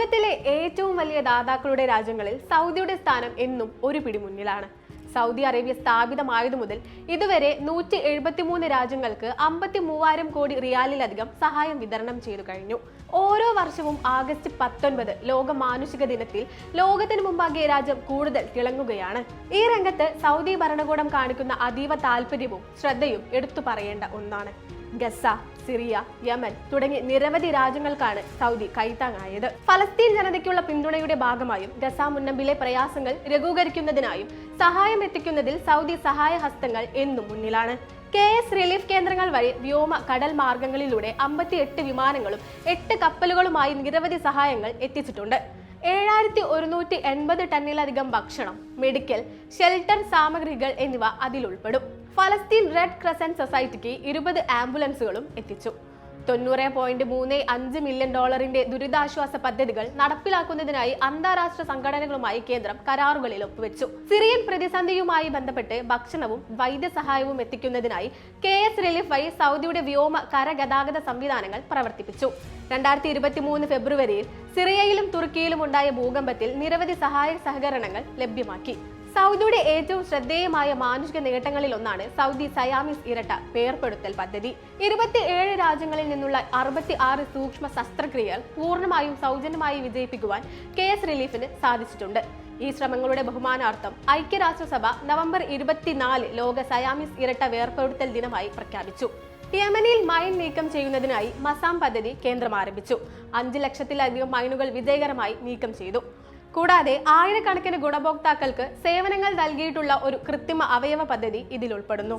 ലോകത്തിലെ ഏറ്റവും വലിയ ദാതാക്കളുടെ രാജ്യങ്ങളിൽ സൗദിയുടെ സ്ഥാനം എന്നും ഒരു പിടി മുന്നിലാണ്. സൗദി അറേബ്യ സ്ഥാപിതമായതു മുതൽ ഇതുവരെ നൂറ്റി എഴുപത്തിമൂന്ന് രാജ്യങ്ങൾക്ക് അമ്പത്തി മൂവായിരം കോടി റിയാലിലധികം സഹായം വിതരണം ചെയ്തു കഴിഞ്ഞു. ഓരോ വർഷവും ആഗസ്റ്റ് പത്തൊൻപത് ലോക മാനുഷിക ദിനത്തിൽ ലോകത്തിന് മുമ്പാകെ രാജ്യം കൂടുതൽ തിളങ്ങുകയാണ്. ഈ രംഗത്ത് സൗദി ഭരണകൂടം കാണിക്കുന്ന അതീവ താല്പര്യവും ശ്രദ്ധയും എടുത്തു പറയേണ്ട ഒന്നാണ്. ഗസ സിറിയ യമൻ തുടങ്ങി നിരവധി രാജ്യങ്ങൾക്കാണ് സൗദി കൈത്താങ്ങായത്. ഫലസ്തീൻ ജനതയ്ക്കുള്ള പിന്തുണയുടെ ഭാഗമായും ഗസ മുന്നമ്പിലെ പ്രയാസങ്ങൾ ലഘൂകരിക്കുന്നതിനായും സഹായം എത്തിക്കുന്നതിൽ സൗദി സഹായ ഹസ്തങ്ങൾ എന്നും മുന്നിലാണ്. കെ എസ് റിലീഫ് കേന്ദ്രങ്ങൾ വഴി വ്യോമ കടൽ മാർഗങ്ങളിലൂടെ അമ്പത്തി എട്ട് വിമാനങ്ങളും എട്ട് കപ്പലുകളുമായി നിരവധി സഹായങ്ങൾ എത്തിച്ചിട്ടുണ്ട്. ഏഴായിരത്തി ഒരുന്നൂറ്റി എൺപത് ടണ്ണിലധികം ഭക്ഷണം മെഡിക്കൽ ഷെൽട്ടർ സാമഗ്രികൾ എന്നിവ അതിലുൾപ്പെടും. ഫലസ്തീൻ റെഡ് ക്രസന്റ് സൊസൈറ്റിക്ക് ഇരുപത് ആംബുലൻസുകളും എത്തിച്ചു. തൊണ്ണൂറ് പോയിന്റ് മൂന്ന് അഞ്ച് മില്യൺ ഡോളറിന്റെ ദുരിതാശ്വാസ പദ്ധതികൾ നടപ്പിലാക്കുന്നതിനായി അന്താരാഷ്ട്ര സംഘടനകളുമായി കേന്ദ്രം കരാറുകളിൽ ഒപ്പുവെച്ചു. സിറിയൻ പ്രതിസന്ധിയുമായി ബന്ധപ്പെട്ട് ഭക്ഷണവും വൈദ്യസഹായവും എത്തിക്കുന്നതിനായി കെ എസ് റിലീഫ് വഴി സൗദിയുടെ വ്യോമ കരഗതാഗത സംവിധാനങ്ങൾ പ്രവർത്തിപ്പിച്ചു. രണ്ടായിരത്തി ഇരുപത്തി മൂന്ന് ഫെബ്രുവരിയിൽ സിറിയയിലും തുർക്കിയിലും ഉണ്ടായ ഭൂകമ്പത്തിൽ നിരവധി സഹായ സഹകരണങ്ങൾ ലഭ്യമാക്കി. സൗദിയുടെ ഏറ്റവും ശ്രദ്ധേയമായ മാനുഷിക നേട്ടങ്ങളിൽ ഒന്നാണ് സൗദി സയാമിസ് ഇരട്ട പേർപ്പെടുത്തൽ പദ്ധതി. ഇരുപത്തി ഏഴ് രാജ്യങ്ങളിൽ നിന്നുള്ള അറുപത്തി ആറ് സൂക്ഷ്മ ശസ്ത്രക്രിയകൾ പൂർണമായും സൗജന്യമായി വിജയിപ്പിക്കുവാൻ കെ എസ് റിലീഫിന് സാധിച്ചിട്ടുണ്ട്. ഈ ശ്രമങ്ങളുടെ ബഹുമാനാർത്ഥം ഐക്യരാഷ്ട്രസഭ നവംബർ ഇരുപത്തിനാല് ലോക സയാമിസ് ഇരട്ട വേർപ്പെടുത്തൽ ദിനമായി പ്രഖ്യാപിച്ചു. യമനിൽ മൈൻ നീക്കം ചെയ്യുന്നതിനായി മസാം പദ്ധതി കേന്ദ്രം ആരംഭിച്ചു. അഞ്ച് ലക്ഷത്തിലധികം മൈനുകൾ വിജയകരമായി നീക്കം ചെയ്തു. കൂടാതെ ആയിരക്കണക്കിന് ഗുണഭോക്താക്കൾക്ക് സേവനങ്ങൾ നൽകിയിട്ടുള്ള ഒരു കൃത്രിമ അവയവ പദ്ധതി ഇതിൽ ഉൾപ്പെടുന്നു